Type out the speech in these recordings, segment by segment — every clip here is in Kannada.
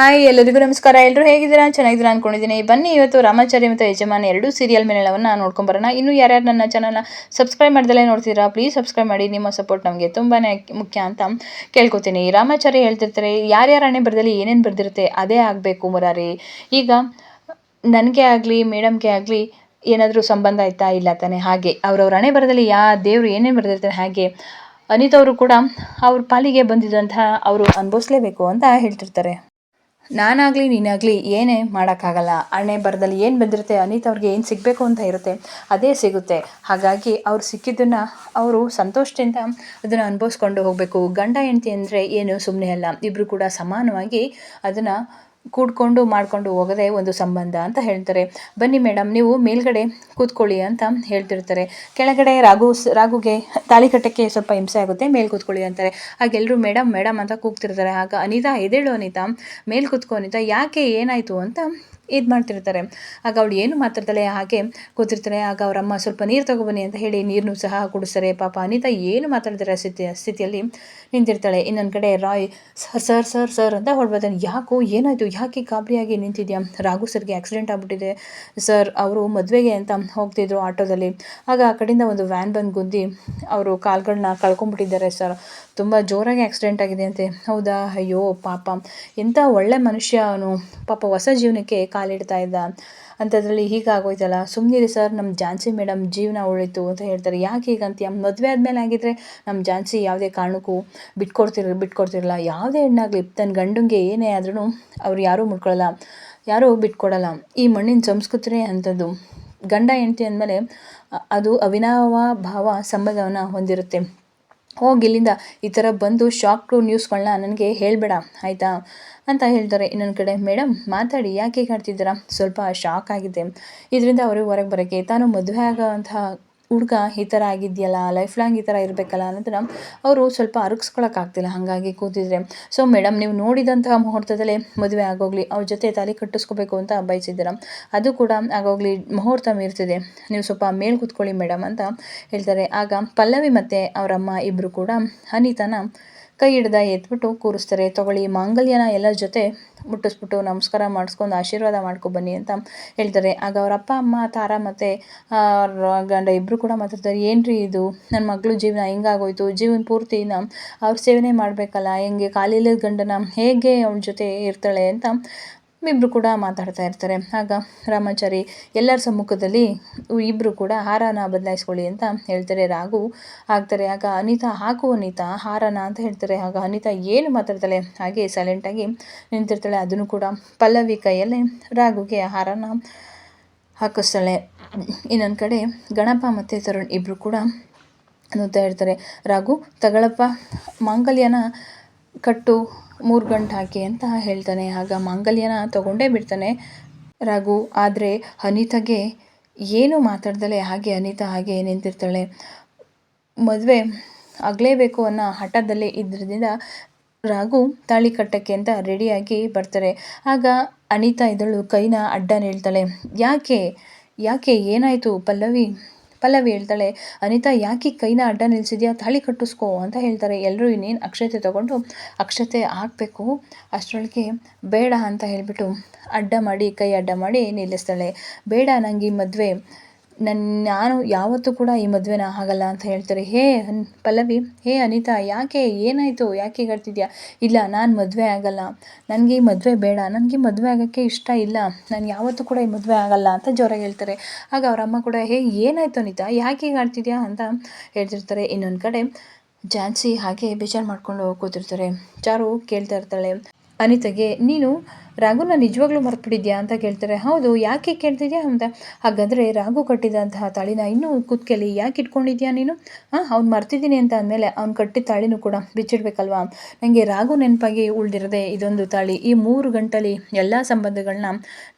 ಹಾಯ್, ಎಲ್ಲರಿಗೂ ನಮಸ್ಕಾರ. ಎಲ್ಲರೂ ಹೇಗಿದ್ದೀರಾ? ಚೆನ್ನಾಗಿದ್ದೀರಾ ಅನ್ಕೊಂಡಿದ್ದೀನಿ. ಬನ್ನಿ, ಇವತ್ತು ರಾಮಾಚಾರ್ಯ ಮತ್ತು ಯಜಮಾನ ಎರಡು ಸೀರಿಯಲ್ ಮೇಳವನ್ನು ನೋಡ್ಕೊಂಬರೋಣ ಇನ್ನು ಯಾರ್ಯಾರು ನನ್ನ ಚಾನಲ್ನ ಸಬ್ಸ್ಕ್ರೈಬ್ ಮಾಡ್ದಲೇ ನೋಡ್ತೀರಾ ಪ್ಲೀಸ್ ಸಬ್ಸ್ಕ್ರೈಬ್ ಮಾಡಿ. ನಿಮ್ಮ ಸಪೋರ್ಟ್ ನಮಗೆ ತುಂಬಾ ಮುಖ್ಯ ಅಂತ ಕೇಳ್ಕೊತೀನಿ. ರಾಮಾಚಾರ್ಯ ಹೇಳ್ತಿರ್ತಾರೆ, ಯಾರ್ಯಾರ ಹಣೆ ಬರದಲ್ಲಿ ಏನೇನು ಬರೆದಿರುತ್ತೆ, ಅದೇ ಆಗಬೇಕು ಮುರಾರಿ. ಈಗ ನನಗೆ ಆಗಲಿ, ಮೇಡಮ್ಗೆ ಆಗಲಿ ಏನಾದರೂ ಸಂಬಂಧ ಆಯ್ತಾ? ಇಲ್ಲ ತಾನೆ. ಹಾಗೆ. ಅವ್ರವ್ರ ಹಣೆ ಬರದಲ್ಲಿ ಯಾ ದೇವರು ಏನೇನು ಬರೆದಿರ್ತಾರೆ? ಹಾಗೆ. ಅನಿತವರು ಕೂಡ ಅವ್ರ ಪಾಲಿಗೆ ಬಂದಿದ್ದಂತಹ ಅವರು ಅನುಭವಿಸ್ಲೇಬೇಕು ಅಂತ ಹೇಳ್ತಿರ್ತಾರೆ. ನಾನಾಗಲಿ, ನೀನಾಗಲಿ ಏನೇ ಮಾಡೋಕ್ಕಾಗಲ್ಲ. ಹಣೆ ಬರದಲ್ಲಿ ಏನು ಬಂದಿರುತ್ತೆ, ಅನಿತ್ ಅವ್ರಿಗೆ ಏನು ಸಿಗಬೇಕು ಅಂತ ಇರುತ್ತೆ, ಅದೇ ಸಿಗುತ್ತೆ. ಹಾಗಾಗಿ ಅವ್ರು ಸಿಕ್ಕಿದ್ದನ್ನು ಅವರು ಸಂತೋಷದಿಂದ ಅದನ್ನು ಅನುಭವಿಸ್ಕೊಂಡು ಹೋಗಬೇಕು. ಗಂಡ ಹೆಂಡತಿ ಅಂದರೆ ಏನು ಸುಮ್ಮನೆ ಅಲ್ಲ. ಇಬ್ಬರು ಕೂಡ ಸಮಾನವಾಗಿ ಅದನ್ನು ಕೂಡ್ಕೊಂಡು ಮಾಡ್ಕೊಂಡು ಹೋಗೋದೇ ಒಂದು ಸಂಬಂಧ ಅಂತ ಹೇಳ್ತಾರೆ. ಬನ್ನಿ ಮೇಡಮ್ ನೀವು ಮೇಲ್ಗಡೆ ಕೂತ್ಕೊಳ್ಳಿ ಅಂತ ಹೇಳ್ತಿರ್ತಾರೆ. ಕೆಳಗಡೆ ರಾಘು ರಾಘುಗೆ ತಾಳಿ ಕಟ್ಟಕ್ಕೆ ಸ್ವಲ್ಪ ಹಿಂಸೆ ಆಗುತ್ತೆ, ಮೇಲ್ ಕೂತ್ಕೊಳ್ಳಿ ಅಂತಾರೆ. ಹಾಗೆಲ್ಲರೂ ಮೇಡಮ್ ಮೇಡಮ್ ಅಂತ ಕೂಗ್ತಿರ್ತಾರೆ. ಆಗ ಅನಿತಾ ಎದೇಳು ಅನಿತಾ, ಮೇಲ್ ಕೂತ್ಕೊ ಅನಿತಾ, ಯಾಕೆ ಏನಾಯಿತು ಅಂತ ಇದು ಮಾಡ್ತಿರ್ತಾರೆ. ಆಗ ಅವಳು ಏನು ಮಾತಾಡ್ತಾಳೆ? ಹಾಗೆ ಕೂತಿರ್ತಾರೆ ಆಗ ಅವರಮ್ಮ, ಸ್ವಲ್ಪ ನೀರು ತಗೊಬನ್ನಿ ಅಂತ ಹೇಳಿ ನೀರನ್ನು ಸಹ ಕುಡಿಸ್ತಾರೆ. ಪಾಪ ಅನಿತಾ ಏನು ಮಾತಾಡ್ತಾರೆ ಸ್ಥಿತಿ, ಸ್ಥಿತಿಯಲ್ಲಿ ನಿಂತಿರ್ತಾಳೆ. ಇನ್ನೊಂದು ಕಡೆ, Roy, sir sir sir sir ಅಂತ ಹೊಡ್ಬೋದಾನೆ ಯಾಕೋ, ಏನಾಯಿತು? ಯಾಕೆ ಗಾಬರಿಯಾಗಿ ನಿಂತಿದ್ಯಾ? ರಾಘು ಸರ್ಗೆ ಆಕ್ಸಿಡೆಂಟ್ ಆಗ್ಬಿಟ್ಟಿದೆ. ಸರ್, ಅವರು ಮದುವೆಗೆ ಅಂತ ಹೋಗ್ತಿದ್ರು ಆಟೋದಲ್ಲಿ. ಆಗ ಆ ಕಡೆಯಿಂದ ಒಂದು ವ್ಯಾನ್ ಬಂದು ಗುದ್ದಿ ಅವರು ಕಾಲುಗಳನ್ನ ಕಳ್ಕೊಂಡ್ಬಿಟ್ಟಿದ್ದಾರೆ, ಸರ್. ತುಂಬ ಜೋರಾಗಿ ಆಕ್ಸಿಡೆಂಟ್ ಆಗಿದೆ ಅಂತೆ. ಹೌದಾ? ಅಯ್ಯೋ, ಪಾಪ. ಎಂಥ ಒಳ್ಳೆ ಮನುಷ್ಯ ಅವನು. ಪಾಪ ಹೊಸ ಜೀವನಕ್ಕೆ ಕಾಲಿಡ್ತಾ ಇದ್ದ. ಅಂಥದ್ರಲ್ಲಿ ಹೀಗಾಗೋಯ್ತಲ್ಲ ಸುಮ್ಮನಿರಿ ಸರ್ ನಮ್ಮ ಝಾನ್ಸಿ ಮೇಡಮ್ ಜೀವನ ಉಳಿತು ಅಂತ ಹೇಳ್ತಾರೆ. ಯಾಕೆ ಹೀಗಂತೀಯ ಮದುವೆ ಆದಮೇಲೆ ಆಗಿದ್ದರೆ ನಮ್ಮ ಝಾನ್ಸಿ ಯಾವುದೇ ಕಾರಣಕ್ಕೂ ಬಿಟ್ಕೊಡ್ತಿರ್, ಬಿಟ್ಕೊಡ್ತಿರಲ್ಲ. ಯಾವುದೇ ಹೆಣ್ಣಾಗಲಿ ತನ್ನ ಗಂಡಂಗೆ ಏನೇ ಆದ್ರೂ ಅವ್ರು ಯಾರೂ ಮುಡ್ಕೊಳ್ಳಲ್ಲ ಯಾರೂ ಬಿಟ್ಕೊಡಲ್ಲ. ಈ ಮಣ್ಣಿನ ಸಂಸ್ಕೃತಿನೇ ಅಂಥದ್ದು. ಗಂಡ ಹೆಂಡತಿ ಅಂದಮೇಲೆ ಅದು ಅವಿನಾವ ಭಾವ ಸಂಬಂಧವನ್ನು ಹೊಂದಿರುತ್ತೆ. ಹೋಗಿ ಇಲ್ಲಿಂದ ಈ ಥರ ಬಂದು ಶಾಕ್ ನ್ಯೂಸ್ಗಳನ್ನ ನನಗೆ ಹೇಳಬೇಡ, ಆಯಿತಾ? ಅಂತ ಹೇಳ್ತಾರೆ. ಇನ್ನೊಂದು ಕಡೆ ಮೇಡಮ್ ಮಾತಾಡಿ, ಯಾಕೆ ಕಾಡ್ತಿದ್ದೀರಾ ಸ್ವಲ್ಪ ಶಾಕ್ ಆಗಿದೆ. ಇದರಿಂದ ಅವರು ಹೊರಗೆ ಬರೋಕ್ಕೆ ತಾನು ಮದುವೆ ಆಗೋವಂತಹ ಹುಡುಗ ಈ ಥರ ಆಗಿದೆಯಲ್ಲ ಲೈಫ್ ಲಾಂಗ್ ಈ ಥರ ಇರಬೇಕಲ್ಲ ಅನ್ನೋದನ್ನ ಅವರು ಸ್ವಲ್ಪ ಅರಗಿಸ್ಕೊಳಕ್ಕಾಗ್ತಿಲ್ಲ ಹಾಗಾಗಿ ಕೂತಿದ್ರೆ. ಸೊ ಮೇಡಮ್ ನೀವು ನೋಡಿದಂತಹ ಮುಹೂರ್ತದಲ್ಲೇ ಮದುವೆ ಆಗೋಗ್ಲಿ, ಅವ್ರ ಜೊತೆ ತಾಲಿ ಕಟ್ಟಿಸ್ಕೋಬೇಕು ಅಂತ ಬಯಸಿದ್ದೀರ. ಅದು ಕೂಡ ಆಗೋಗ್ಲಿ ಮುಹೂರ್ತ ಮೀರ್ತಿದೆ. ನೀವು ಸ್ವಲ್ಪ ಮೇಲ್ ಕೂತ್ಕೊಳ್ಳಿ ಮೇಡಮ್ ಅಂತ ಹೇಳ್ತಾರೆ. ಆಗ ಪಲ್ಲವಿ ಮತ್ತು ಅವರಮ್ಮ ಇಬ್ಬರು ಕೂಡ ಅನಿತನ ಕೈ ಹಿಡ್ದ ಎತ್ಬಿಟ್ಟು ಕೂರಿಸ್ತಾರೆ. ತಗೊಳ್ಳಿ, ಮಾಂಗಲ್ಯನ ಎಲ್ಲರ ಜೊತೆ ಮುಟ್ಟಿಸ್ಬಿಟ್ಟು ನಮಸ್ಕಾರ ಮಾಡಿಸ್ಕೊಂಡು ಆಶೀರ್ವಾದ ಮಾಡ್ಕೊ ಬನ್ನಿ ಅಂತ ಹೇಳ್ತಾರೆ. ಆಗ ಅವ್ರ ಅಪ್ಪ, ಅಮ್ಮ, ತಾರ ಮತ್ತು ಗಂಡ ಇಬ್ಬರು ಕೂಡ ಮಾತಾಡ್ತಾರೆ. ಏನ್ರಿ ಇದು? ನನ್ನ ಮಗಳು ಜೀವನ ಹೆಂಗಾಗೋಯ್ತು? ಜೀವನ ಪೂರ್ತಿನ ಅವ್ರ ಸೇವನೆ ಮಾಡಬೇಕಲ್ಲ? ಹೆಂಗೆ ಕಾಲಿಲ್ಲದ ಗಂಡನ ಹೇಗೆ ಅವನ ಜೊತೆ ಇರ್ತಾಳೆ ಅಂತ ಇಬ್ಬರು ಕೂಡ ಮಾತಾಡ್ತಾ ಇರ್ತಾರೆ. ಆಗ ರಾಮಾಚಾರಿ ಎಲ್ಲರ ಸಮ್ಮುಖದಲ್ಲಿ ಇಬ್ಬರು ಕೂಡ ಹಾರನ ಬದಲಾಯಿಸ್ಕೊಳ್ಳಿ ಅಂತ ಹೇಳ್ತಾರೆ. ರಾಘು ಆಗ್ತಾರೆ. ಆಗ ಅನಿತಾ, ಹಾಕು ಅನಿತಾ, ಹಾರನ ಅಂತ ಹೇಳ್ತಾರೆ. ಆಗ ಅನಿತಾ ಏನು ಮಾತಾಡ್ತಾಳೆ? ಹಾಗೆ ಸೈಲೆಂಟಾಗಿ ನಿಂತಿರ್ತಾಳೆ. ಅದನ್ನು ಕೂಡ ಪಲ್ಲವಿ ಕೈಯಲ್ಲೇ ರಾಘುಗೆ ಹಾರನ ಹಾಕಿಸ್ತಾಳೆ. ಇನ್ನೊಂದು ಕಡೆ ಗಣಪ ಮತ್ತು ತರುಣ್ ಇಬ್ಬರು ಕೂಡ ನೋಡ್ತಾ ಇರ್ತಾರೆ. ರಾಘು, ತಗಳಪ್ಪ, ಮಾಂಗಲ್ಯನ ಕಟ್ಟು ಮೂರು ಗಂಟು ಹಾಕಿ ಅಂತ ಹೇಳ್ತಾನೆ. ಆಗ ಮಾಂಗಲ್ಯನ ತಗೊಂಡೇ ಬಿಡ್ತಾನೆ. ರಘು, ಆದರೆ ಅನಿತಾಗೆ ಏನು ಮಾತಾಡ್ದಲೆ ಹಾಗೆ ಅನಿತಾ ಹಾಗೆ ನಿಂತಿರ್ತಾಳೆ. ಮದುವೆ ಆಗಲೇಬೇಕು ಅನ್ನೋ ಹಠದಲ್ಲಿ ಇದ್ರಿಂದ ರಾಘು ತಾಳಿ ಕಟ್ಟಕ್ಕೆ ಅಂತ ರೆಡಿಯಾಗಿ ಬರ್ತಾರೆ. ಆಗ ಅನಿತಾ ಇದಳು ಕೈನ ಅಡ್ಡ ಹೇಳ್ತಾಳೆ, ಯಾಕೆ? ಯಾಕೆ? ಏನಾಯಿತು ಪಲ್ಲವಿ? ಪಲ್ಲವಿ ಹೇಳ್ತಾಳೆ, ಅನಿತಾ, ಯಾಕೆ ಕೈನ ಅಡ್ಡ ನಿಲ್ಸಿದ್ಯಾ? ತಾಳಿ ಕಟ್ಟಿಸ್ಕೋ ಅಂತ ಹೇಳ್ತಾರೆ. ಎಲ್ಲರೂ ಇನ್ನೇನು ಅಕ್ಷತೆ ತಗೊಂಡು, ಅಕ್ಷತೆ ಹಾಕಬೇಕು, ಅಷ್ಟರೊಳಗೆ ಬೇಡ ಅಂತ ಹೇಳಿಬಿಟ್ಟು ಅಡ್ಡ ಮಾಡಿ, ಕೈ ಅಡ್ಡ ಮಾಡಿ ನಿಲ್ಲಿಸ್ತಾಳೆ. ಬೇಡ ನನಗೆ ಈ ಮದುವೆ ನನ್ನ ನಾನು ಯಾವತ್ತೂ ಕೂಡ ಈ ಮದುವೆನ ಆಗಲ್ಲ ಅಂತ ಹೇಳ್ತಾರೆ, ಹೇ ಅನ್ ಪಲ್ಲವಿ, ಹೇ ಅನಿತಾ, ಯಾಕೆ, ಏನಾಯಿತು? ಯಾಕೆ ಹೀಗಾಡ್ತಿದ್ಯಾ? ಇಲ್ಲ, ನಾನು ಮದುವೆ ಆಗಲ್ಲ. ನನಗೆ ಈ ಮದುವೆ ಬೇಡ. ನನಗೆ ಮದುವೆ ಆಗೋಕ್ಕೆ ಇಷ್ಟ ಇಲ್ಲ. ನಾನು ಯಾವತ್ತೂ ಕೂಡ ಈ ಮದುವೆ ಆಗಲ್ಲ, ಅಂತ ಜೋರಾಗಿ ಹೇಳ್ತಾರೆ. ಆಗ ಅವರ ಅಮ್ಮ ಕೂಡ, ಹೇ, ಏನಾಯಿತು ಅನಿತಾ? ಯಾಕೆ ಹೀಗಾಡ್ತಿದ್ಯಾ? ಅಂತ ಹೇಳ್ತಿರ್ತಾರೆ. ಇನ್ನೊಂದು ಕಡೆ ಜಾನ್ಸಿ ಹಾಗೆ ಬೇಜಾರು ಮಾಡ್ಕೊಂಡು ಕೂತಿರ್ತಾರೆ. ಚಾರು ಕೇಳ್ತಾ ಇರ್ತಾಳೆ. ಅನಿತಾಗೆ, ನೀನು ರಾಘುನ ನಿಜವಾಗ್ಲೂ ಮರ್ತ್ಬಿಟ್ಟಿದ್ಯಾ ಅಂತ ಕೇಳ್ತಾರೆ. ಹೌದು, ಯಾಕೆ ಕೇಳ್ತಿದ್ಯಾ ಅಂತ? ಹಾಗಾದರೆ ರಾಘು ಕಟ್ಟಿದಂತಹ ತಾಳಿನ ಇನ್ನೂ ಕುತ್ಕೆಲಿ ಯಾಕೆ ಇಟ್ಕೊಂಡಿದ್ಯಾ ನೀನು? ಹಾಂ ಅವ್ನು ಮರ್ತಿದ್ದೀನಿ ಅಂತ ಅಂದಮೇಲೆ ಅವ್ನು ಕಟ್ಟಿದ ತಾಳಿನೂ ಕೂಡ ಬಿಚ್ಚಿಡ್ಬೇಕಲ್ವಾ? ನನಗೆ ರಾಘು ನೆನಪಾಗಿ ಉಳಿದಿರದೆ ಇದೊಂದು ತಾಳಿ. ಈ ಮೂರು ಗಂಟಲಿ ಎಲ್ಲ ಸಂಬಂಧಗಳನ್ನ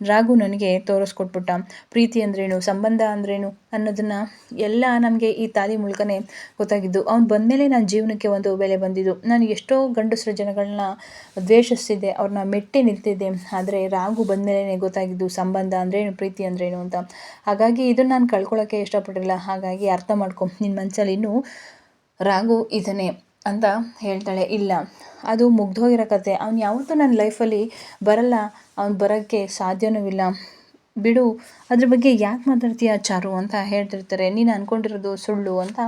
ರಾಘು ನನಗೆ ತೋರಿಸ್ಕೊಟ್ಬಿಟ್ಟ. ಪ್ರೀತಿ ಅಂದ್ರೇನು, ಸಂಬಂಧ ಅಂದ್ರೇನು ಅನ್ನೋದನ್ನು ಎಲ್ಲ ನಮಗೆ ಈ ತಾಳಿ ಮೂಲಕನೇ ಗೊತ್ತಾಗಿದ್ದು. ಅವ್ನು ಬಂದಮೇಲೆ ನನ್ನ ಜೀವನಕ್ಕೆ ಒಂದು ಬೆಲೆ ಬಂದಿದ್ದು. ನಾನು ಎಷ್ಟೋ ಗಂಡಸರ ಜನಗಳನ್ನ ದ್ವೇಷಿಸ್ತಿದ್ದೆ ಅವ್ರನ್ನ ಮೆಟ್ಟಿ ನಿಲ್ತಿದ್ದೆ. ಆದರೆ ರಾಗು ಬಂದಮೇಲೆ ಗೊತ್ತಾಗಿದ್ದು ಸಂಬಂಧ ಅಂದ್ರೇನು ಪ್ರೀತಿ ಅಂದ್ರೇನು ಅಂತ. ಹಾಗಾಗಿ ಇದನ್ನು ನಾನು ಕಳ್ಕೊಳ್ಳೋಕ್ಕೆ ಇಷ್ಟಪಟ್ಟಿರಲಿಲ್ಲ ಹಾಗಾಗಿ ಅರ್ಥ ಮಾಡ್ಕೊ ನಿನ್ನ ಮನಸ್ಸಲ್ಲಿ ಇನ್ನೂ ರಾಗು ಇದನ್ನೇ ಅಂತ ಹೇಳ್ತಾಳೆ. ಇಲ್ಲ, ಅದು ಮುಗ್ದೋಗಿರೋ ಕತೆ. ಅವ್ನು ಯಾವತ್ತೂ ನನ್ನ ಲೈಫಲ್ಲಿ ಬರಲ್ಲ, ಅವ್ನು ಬರೋಕ್ಕೆ ಸಾಧ್ಯವೂ ಇಲ್ಲ. ಬಿಡು, ಅದ್ರ ಬಗ್ಗೆ ಯಾಕೆ ಮಾತಾಡ್ತೀಯ ಚಾರು ಅಂತ ಹೇಳ್ತಿರ್ತಾರೆ. ನೀನು ಅಂದ್ಕೊಂಡಿರೋದು ಸುಳ್ಳು ಅಂತ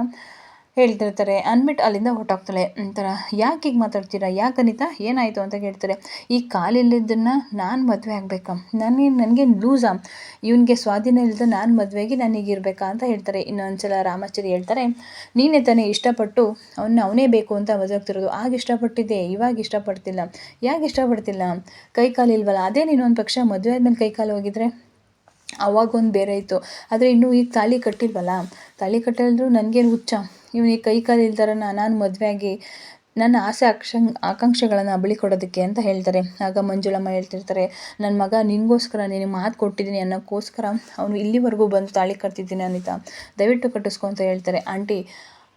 ಹೇಳ್ತಿರ್ತಾರೆ. ಅಂದ್ಬಿಟ್ಟು ಅಲ್ಲಿಂದ ಹೊರ್ಟೋಗ್ತಾಳೆ. ಒಂಥರ ಯಾಕೆ ಹೀಗೆ ಮಾತಾಡ್ತೀರಾ? ಯಾಕೆ ಅನಿತಾ? ಏನಾಯಿತು? ಅಂತ ಕೇಳ್ತಾರೆ. ಈ ಕಾಲಿಲ್ಲದನ್ನು ನಾನು ಮದುವೆ ಆಗಬೇಕಾ? ನನಗೆ ನನಗೆ ಲೂಸಾ. ಇವನಿಗೆ ಸ್ವಾಧೀನ ಇಲ್ಲದ ನಾನು ಮದುವೆಗೆ ನನಗೆ ಇರಬೇಕಾ? ಅಂತ ಹೇಳ್ತಾರೆ. ಇನ್ನೊಂದು ಸಲ ರಾಮಾಚಾರಿ ಹೇಳ್ತಾರೆ, ನೀನೇ ತಾನೇ ಇಷ್ಟಪಟ್ಟು ಅವನ್ನ ಅವನೇ ಬೇಕು ಅಂತ ಮದುವೆ ಆಗ್ತಿರೋದು. ಆಗ ಇಷ್ಟಪಟ್ಟಿದ್ದೆ. ಇವಾಗ ಇಷ್ಟಪಡ್ತಿಲ್ಲ. ಯಾಕೆ ಇಷ್ಟಪಡ್ತಿಲ್ಲ? ಕೈ ಕಾಲು ಇಲ್ವಲ್ಲ? ಅದೇ ನೀನು ಒಂದು ಪಕ್ಷ ಮದುವೆ ಆದಮೇಲೆ ಕೈ ಕಾಲು ಹೋಗಿದ್ರೆ? ಅವಾಗೊಂದು ಬೇರೆ ಇತ್ತು. ಆದರೆ ಇನ್ನೂ ಈಗ ತಾಳಿ ಕಟ್ಟಿಲ್ವಲ್ಲ? ತಾಳಿ ಕಟ್ಟಿದ್ರು ನನಗೇನು ಹುಚ್ಚ. ಇವನಿಗೆ ಕೈ ಕಾಲು ಇಲ್ದಾರನ ನಾನು ಮದುವೆ ಆಗಿ ನನ್ನ ಆಸೆ ಅಕ್ಷಂ ಆಕಾಂಕ್ಷೆಗಳನ್ನು ಬಳಿ ಕೊಡೋದಕ್ಕೆ ಅಂತ ಹೇಳ್ತಾರೆ. ಆಗ ಮಂಜುಳಮ್ಮ ಹೇಳ್ತಿರ್ತಾರೆ ನನ್ನ ಮಗ ನಿನಗೋಸ್ಕರ ನಿನಗೆ ಮಾತು ಕೊಟ್ಟಿದ್ದೀನಿ ಅನ್ನೋಕ್ಕೋಸ್ಕರ ಅವನು ಇಲ್ಲಿವರೆಗೂ ಬಂದು ತಾಳಿ ಕಟ್ತಿದ್ದೀನಿ ಅನಿತಾ. ದಯವಿಟ್ಟು ಕಟ್ಟಿಸ್ಕೊ ಅಂತ ಹೇಳ್ತಾರೆ. ಆಂಟಿ,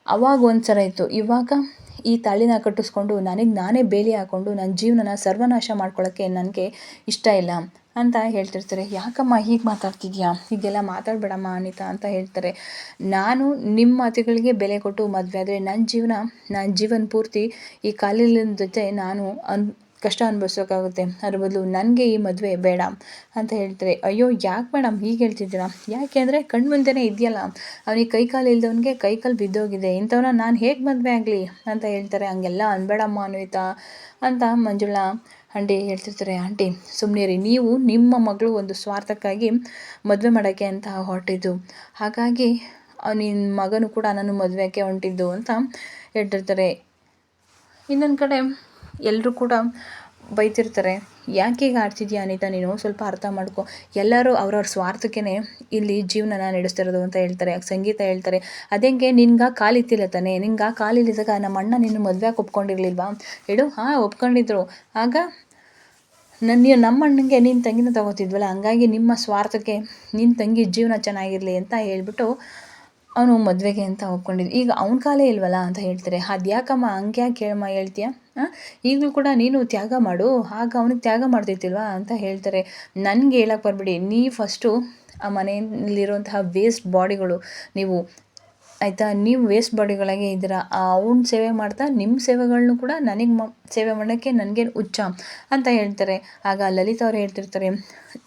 ಅವಾಗ ಒಂದು ಸರ ಇತ್ತು. ಇವಾಗ ಈ ತಾಳಿನ ಕಟ್ಟಿಸ್ಕೊಂಡು ನನಗೆ ನಾನೇ ಬೇಲಿ ಹಾಕ್ಕೊಂಡು ನನ್ನ ಜೀವನನ ಸರ್ವನಾಶ ಮಾಡ್ಕೊಳ್ಳೋಕ್ಕೆ ನನಗೆ ಇಷ್ಟ ಇಲ್ಲ. ಅಂತ ಹೇಳ್ತಿರ್ತಾರೆ. ಯಾಕಮ್ಮ ಹೀಗೆ ಮಾತಾಡ್ತಿದ್ಯಾ? ಹೀಗೆಲ್ಲ ಮಾತಾಡಬೇಡಮ್ಮ ಅನಿತಾ ಅಂತ ಹೇಳ್ತಾರೆ. ನಾನು ನಿಮ್ಮ ಮಾತುಗಳಿಗೆ ಬೆಲೆ ಕೊಟ್ಟು ಮದುವೆ ಆದರೆ ನನ್ನ ಜೀವನ ನನ್ನ ಜೀವನ ಪೂರ್ತಿ ಈ ಕಾಲಿನ ಜೊತೆ ನಾನು ಅನ್, ಕಷ್ಟ ಅನುಭವಿಸೋಕ್ಕಾಗುತ್ತೆ. ಅದ್ರ ಬದಲು ನನಗೆ ಈ ಮದುವೆ ಬೇಡ ಅಂತ ಹೇಳ್ತಾರೆ. ಅಯ್ಯೋ, ಯಾಕೆ ಮೇಡಮ್ ಹೀಗೆ ಹೇಳ್ತಿದ್ದೀರಾ? ಯಾಕೆ ಅಂದರೆ ಕಣ್ಣು ಮುಂದೆನೇ ಇದೆಯಲ್ಲ. ಅವನಿಗೆ ಕೈ ಕಾಲು ಇಲ್ದವನಿಗೆ ಕೈ ಕಾಲು ಬಿದ್ದೋಗಿದೆ. ಇಂಥವನ್ನ ನಾನು ಹೇಗೆ ಮದುವೆ ಆಗಲಿ? ಅಂತ ಹೇಳ್ತಾರೆ. ಹಂಗೆಲ್ಲ ಅನ್ಬೇಡಮ್ಮ ಅನ್ವಿತಾ ಅಂತ ಮಂಜುಳಾ ಆಂಟಿ ಹೇಳ್ತಿರ್ತಾರೆ, ಆಂಟಿ ಸುಮ್ಮನೆ ರೀ ನೀವು ನಿಮ್ಮ ಮಗಳು ಒಂದು ಸ್ವಾರ್ಥಕ್ಕಾಗಿ ಮದುವೆ ಮಾಡೋಕ್ಕೆ ಅಂತ ಹೊರಟಿದ್ದು. ಹಾಗಾಗಿ ನಿನ್ನ ಮಗನು ಕೂಡ ನಾನು ಮದುವೆಗೆ ಹೊಂಟಿದ್ದು ಅಂತ ಹೇಳ್ತಿರ್ತಾರೆ. ಇನ್ನೊಂದು ಕಡೆ ಎಲ್ಲರೂ ಕೂಡ ಬೈತಿರ್ತಾರೆ, ಯಾಕೆ ಈಗ ಆಡ್ತಿದ್ಯಾ ಅನಿತಾ? ನೀನು ಸ್ವಲ್ಪ ಅರ್ಥ ಮಾಡ್ಕೊ. ಎಲ್ಲರೂ ಅವ್ರವ್ರ ಸ್ವಾರ್ಥಕ್ಕೇ ಇಲ್ಲಿ ಜೀವನನ ನಡೆಸ್ತಿರೋದು ಅಂತ ಹೇಳ್ತಾರೆ, ಸಂಗೀತ ಹೇಳ್ತಾರೆ. ಅದೇಂಗೆ, ನಿನ್ಗೆ ಕಾಲಿತ್ತಿಲ್ಲ ತಾನೆ. ನಿನ್ಗೆ ಕಾಲಿಲ್ಲಿದ್ದಾಗ ನಮ್ಮ ಅಣ್ಣ ನಿನ್ನ ಮದುವೆಗೆ ಒಪ್ಕೊಂಡಿರ್ಲಿಲ್ವಾ? ಹೇಳು ಹಾಂ, ಒಪ್ಕೊಂಡಿದ್ರು. ಆಗ ನನ್ನ ನಮ್ಮ ಅಣ್ಣಂಗೆ ನಿನ್ನ ತಂಗಿನ ತಗೋತಿದ್ವಲ್ಲ, ಹಂಗಾಗಿ ನಿಮ್ಮ ಸ್ವಾರ್ಥಕ್ಕೆ ನಿನ್ನ ತಂಗಿ ಜೀವನ ಚೆನ್ನಾಗಿರಲಿ ಅಂತ ಹೇಳ್ಬಿಟ್ಟು ಅವನು ಮದುವೆಗೆ ಅಂತ ಒಪ್ಕೊಂಡಿದ್ವಿ ಈಗ ಅವನ ಕಾಲೇ ಇಲ್ವಲ್ಲ ಅಂತ ಹೇಳ್ತಾರೆ. ಅದ್ಯಾಕಮ್ಮ ಹಂಗೆ ಯಾಕೆ ಕೇಳಮ್ಮ ಹೇಳ್ತೀಯ? ಈಗಲೂ ಕೂಡ ನೀನು ತ್ಯಾಗ ಮಾಡು, ಆಗ ಅವನಿಗೆ ತ್ಯಾಗ ಮಾಡ್ತಿರ್ತಿಲ್ವಾ ಅಂತ ಹೇಳ್ತಾರೆ. ನನಗೆ ಹೇಳಕ್ಕೆ ಬರಬೇಡಿ, ನೀ ಫಸ್ಟು ಆ ಮನೆಯಲ್ಲಿರುವಂತಹ ವೇಸ್ಟ್ ಬಾಡಿಗಳು ನೀವು ಆಯಿತಾ? ನೀವು ವೇಸ್ಟ್ ಬಾಡಿಗಳಾಗೆ ಇದ್ದೀರಾ? ಅವ್ನ ಸೇವೆ ಮಾಡ್ತಾ ನಿಮ್ಮ ಸೇವೆಗಳನ್ನು ಕೂಡ ನನಗೆ ಮ, ಸೇವೆ ಮಾಡೋಕ್ಕೆ ನನಗೇನು ಹುಚ್ಚ ಅಂತ ಹೇಳ್ತಾರೆ. ಆಗ ಲಲಿತಾ ಅವ್ರು ಹೇಳ್ತಿರ್ತಾರೆ,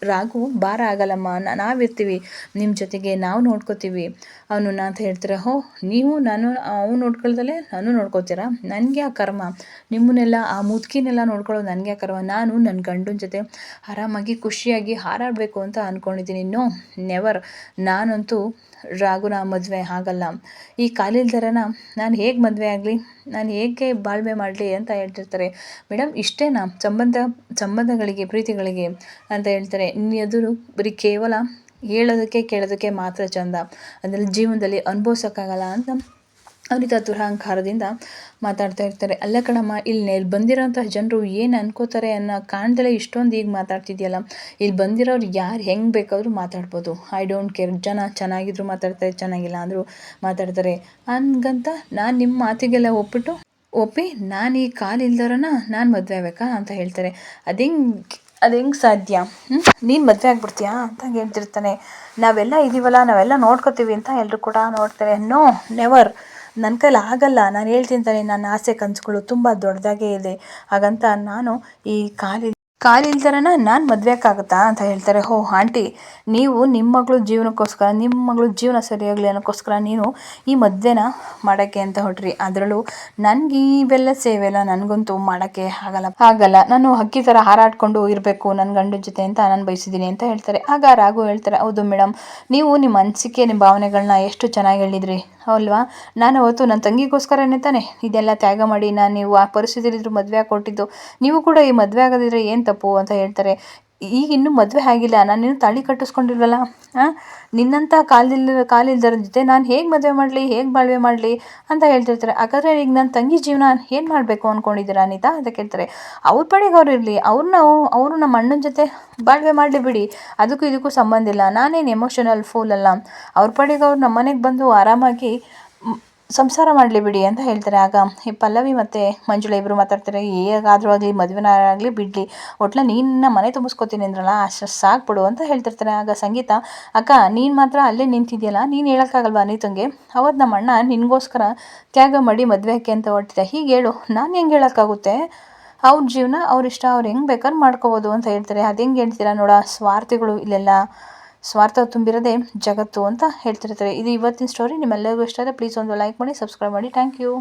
ರಾಘು, ಭಾರ ಆಗಲ್ಲಮ್ಮ. ನಾವಿರ್ತೀವಿ. ನಿಮ್ಮ ಜೊತೆಗೆ ನಾವು ನೋಡ್ಕೋತೀವಿ. ಅವನನ್ನ ಅಂತ ಹೇಳ್ತಾರೆ, ಹೋ, ನೀವು, ನಾನು, ಅವ್ನು ನೋಡ್ಕೊಳ್ದಲ್ಲೇ ನಾನು ನೋಡ್ಕೋತೀರಾ? ನನಗೆ ಆ ಕರ್ಮ. ನಿಮ್ಮನ್ನೆಲ್ಲ, ಆ ಮುದುಕಿನೆಲ್ಲ ನೋಡ್ಕೊಳ್ಳೋದು ನನಗೆ ಆ ಕರ್ಮ. ನಾನು ನನ್ನ ಗಂಡನ ಜೊತೆ ಆರಾಮಾಗಿ ಖುಷಿಯಾಗಿ ಹಾರಾಡಬೇಕು ಅಂತ ಅಂದ್ಕೊಂಡಿದ್ದೀನಿ ನೋ ನೆವರ್ ನಾನಂತೂ ರಾಘುನ ಮದುವೆ ಆಗಲ್ಲ. ಈ ಕಾಲಿಲ್ದರನ ನಾನು ಹೇಗೆ ಮದುವೆ ಆಗಲಿ? ನಾನು ಹೇಗೆ ಬಾಳ್ವೆ ಮಾಡಲಿ ಅಂತ ಹೇಳ್ತಿರ್ತಾರೆ. ಮೇಡಮ್ ಇಷ್ಟೇನಾ? ಸಂಬಂಧ, ಸಂಬಂಧಗಳಿಗೆ, ಪ್ರೀತಿಗಳಿಗೆ ಅಂತ ಹೇಳ್ತಾರೆ. ಎದುರು ಬರೀ ಕೇವಲ ಹೇಳೋದಕ್ಕೆ, ಕೇಳೋದಕ್ಕೆ ಮಾತ್ರ ಚಂದ. ಅದರಲ್ಲಿ ಜೀವನದಲ್ಲಿ ಅನುಭವಿಸೋಕ್ಕಾಗಲ್ಲ ಅಂತ ಅನಿತಾ ದುರಹಂಕಾರದಿಂದ ಮಾತಾಡ್ತಾ ಇರ್ತಾರೆ. ಅಲ್ಲ ಕಣಮ್ಮ, ಇಲ್ಲಿ ಬಂದಿರೋಂಥ ಜನರು ಏನು ಅನ್ಕೋತಾರೆ ಅನ್ನೋ ಕಾಣ್ದಲೇ ಇಷ್ಟೊಂದು ಈಗ ಮಾತಾಡ್ತಿದ್ಯಲ್ಲ. ಇಲ್ಲಿ ಬಂದಿರೋರು ಯಾರು, ಹೆಂಗೆ ಬೇಕಾದರೂ ಮಾತಾಡ್ಬೋದು. ಐ ಡೋಂಟ್ ಕೇರ್ ಜನ ಚೆನ್ನಾಗಿದ್ರು ಮಾತಾಡ್ತಾರೆ, ಚೆನ್ನಾಗಿಲ್ಲ ಅಂದರೂ ಮಾತಾಡ್ತಾರೆ. ಹಂಗಂತ ನಾನು ನಿಮ್ಮ ಮಾತಿಗೆಲ್ಲ ಒಪ್ಪಿಟ್ಟು, ಒಪ್ಪಿ ನಾನು ಈ ಕಾಲಿಲ್ದವ್ರನ್ನ ನಾನು ಮದುವೆ ಆಗ್ಬೇಕಾ ಅಂತ ಹೇಳ್ತಾರೆ. ಅದು ಅದು ಹೆಂಗೆ ಸಾಧ್ಯ ನೀನು ಮದುವೆ ಆಗ್ಬಿಡ್ತೀಯಾ ಅಂತ ಹೇಳ್ತಿರ್ತಾನೆ. ನಾವೆಲ್ಲ ಇದ್ದೀವಲ್ಲ ನಾವೆಲ್ಲ ನೋಡ್ಕೋತೀವಿ ಅಂತ ಎಲ್ಲರೂ ಕೂಡ ನೋಡ್ತಾರೆ. ನೋ ನೆವರ್ ನನ್ನ ಕೈಲಿ ಆಗಲ್ಲ. ನಾನು ಹೇಳ್ತೀನಿ ತಾನೇ, ನನ್ನ ಆಸೆ, ಕನಸುಗಳು ತುಂಬ ದೊಡ್ಡದಾಗೇ ಇದೆ. ಹಾಗಂತ ನಾನು ಈ ಕಾಲಿ ಕಾಲಿಲ್ದರನ ನಾನು ಮದುವೆಕ್ಕಾಗುತ್ತಾ ಅಂತ ಹೇಳ್ತಾರೆ, ಹೋ ಆಂಟಿ, ನೀವು ನಿಮ್ಮ ಮಗಳ ಜೀವನಕ್ಕೋಸ್ಕರ ನಿಮ್ಮ ಮಗಳ ಜೀವನ ಸರಿಯಾಗಲಿ ಅನ್ನೋಕ್ಕೋಸ್ಕರ ನೀನು ಈ ಮದುವೆನ ಮಾಡೋಕ್ಕೆ ಅಂತ ಹೊಟ್ರಿ ಅದರಲ್ಲೂ ನನಗೆ ಇವೆಲ್ಲ ಸೇವೆ ಎಲ್ಲ ನನಗಂತೂ ಮಾಡೋಕ್ಕೆ ಆಗಲ್ಲ. ಆಗಲ್ಲ. ನಾನು ಹಕ್ಕಿ ಥರ ಹಾರಾಡ್ಕೊಂಡು ಇರಬೇಕು ನನ್ನ ಗಂಡನ ಜೊತೆ ಅಂತ ನಾನು ಬಯಸಿದ್ದೀನಿ ಅಂತ ಹೇಳ್ತಾರೆ. ಆಗ ರಾಘು ಹೇಳ್ತಾರೆ, ಹೌದು ಮೇಡಮ್ ನೀವು ನಿಮ್ಮ ಅನಿಸಿಕೆ, ನಿಮ್ಮ ಭಾವನೆಗಳನ್ನ ಎಷ್ಟು ಚೆನ್ನಾಗಿ ಹೇಳಿದ್ರಿ, ಅಲ್ವಾ? ನಾನು ಅವತ್ತು ನನ್ನ ತಂಗಿಗೋಸ್ಕರನೇ ತಾನೆ ಇದೆಲ್ಲ ತ್ಯಾಗ ಮಾಡಿ ನಾನು ನೀವು ಆ ಪರಿಸ್ಥಿತಿಲಿದ್ರು ಮದುವೆ ಕೊಟ್ಟಿದ್ದು. ನೀವು ಕೂಡ ಈ ಮದುವೆ ಆಗೋದಿದ್ರೆ ಏನು ತಪ್ಪು ಅಂತ ಹೇಳ್ತಾರೆ. ಈಗ ಇನ್ನೂ ಮದುವೆ ಆಗಿಲ್ಲ. ನಾನಿನ್ನೂ ತಾಳಿ ಕಟ್ಟಿಸ್ಕೊಂಡಿಲ್ವಲ್ಲ? ನಿನ್ನಂಥ ಕಾಲಿಲ್ಲ ಕಾಲಿಲ್ದರ ಜೊತೆ ನಾನು ಹೇಗೆ ಮದುವೆ ಮಾಡಲಿ, ಹೇಗೆ ಬಾಳ್ವೆ ಮಾಡಲಿ ಅಂತ ಹೇಳ್ತಿರ್ತಾರೆ. ಹಾಗಾದ್ರೆ ಈಗ ನನ್ನ ತಂಗಿ ಜೀವನ ಏನು ಮಾಡಬೇಕು ಅಂದ್ಕೊಂಡಿದ್ದೀರಾ ಅನಿತಾ? ಅಂತ ಕೇಳ್ತಾರೆ. ಅವ್ರ ಪಡೆಗೆ ಅವ್ರು ಇರಲಿ. ಅವ್ರನ್ನ ಅವರು ನಮ್ಮ ಅಣ್ಣನ ಜೊತೆ ಬಾಳ್ವೆ ಮಾಡಲಿ ಬಿಡಿ. ಅದಕ್ಕೂ ಇದಕ್ಕೂ ಸಂಬಂಧ ಇಲ್ಲ. ನಾನೇನು ಎಮೋಷನಲ್ ಫೂಲ್ ಅಲ್ಲ. ಅವ್ರ ಪಡೆಗೆ ಅವ್ರು ನಮ್ಮ ಮನೆಗೆ ಬಂದು ಆರಾಮಾಗಿ ಸಂಸಾರ ಮಾಡಲಿ ಬಿಡಿ ಅಂತ ಹೇಳ್ತಾರೆ. ಆಗ ಈ ಪಲ್ಲವಿ ಮತ್ತು ಮಂಜುಳ ಇಬ್ಬರು ಮಾತಾಡ್ತಾರೆ, ಹೇಗಾದರೂ ಆಗಲಿ, ಮದುವೆನ ಆಗಲಿ ಬಿಡಲಿ, ಒಟ್ಲ ನೀನು ಮನೆ ತುಂಬಿಸ್ಕೊತೀನಿ ಅಂದ್ರಲ್ಲ, ಅಷ್ಟು ಸಾಕು ಅಂತ ಹೇಳ್ತಿರ್ತಾರೆ. ಆಗ ಸಂಗೀತ, ಅಕ್ಕ, ನೀನು ಮಾತ್ರ ಅಲ್ಲೇ ನಿಂತಿದೆಯಲ್ಲ, ನೀನು ಹೇಳೋಕ್ಕಾಗಲ್ವ ಅನಿತಂಗೆ? ಅವತ್ತು ನಮ್ಮ ಅಣ್ಣ ನಿನಗೋಸ್ಕರ ತ್ಯಾಗ ಮಾಡಿ ಮದುವೆ ಹಾಕಿ ಅಂತ ಹೊರಟಿದೆ ಹೀಗೆ ಹೇಳು, ನಾನು ಹೆಂಗೆ ಹೇಳೋಕ್ಕಾಗುತ್ತೆ? ಅವ್ರ ಜೀವನ ಅವ್ರ ಇಷ್ಟ, ಅವ್ರು ಹೆಂಗೆ ಬೇಕಾದ್ರೆ ಮಾಡ್ಕೋಬೋದು ಅಂತ ಹೇಳ್ತಾರೆ. ಅದು ಹೆಂಗೆ ಹೇಳ್ತೀರಾ ನೋಡ ಸ್ವಾರ್ಥಿಗಳು ಇಲ್ಲೆಲ್ಲ. ಸ್ವಾರ್ಥ ತುಂಬಿರೋದೇ ಜಗತ್ತು ಅಂತ ಹೇಳ್ತಿರ್ತಾರೆ ಇದು ಇವತ್ತಿನ ಸ್ಟೋರಿ ನಿಮ್ಮೆಲ್ಲರಿಗೂ ಇಷ್ಟ ಆದರೆ ಪ್ಲೀಸ್ ಒಂದು ಲೈಕ್ ಮಾಡಿ ಸಬ್ಸ್ಕ್ರೈಬ್ ಮಾಡಿ. Thank you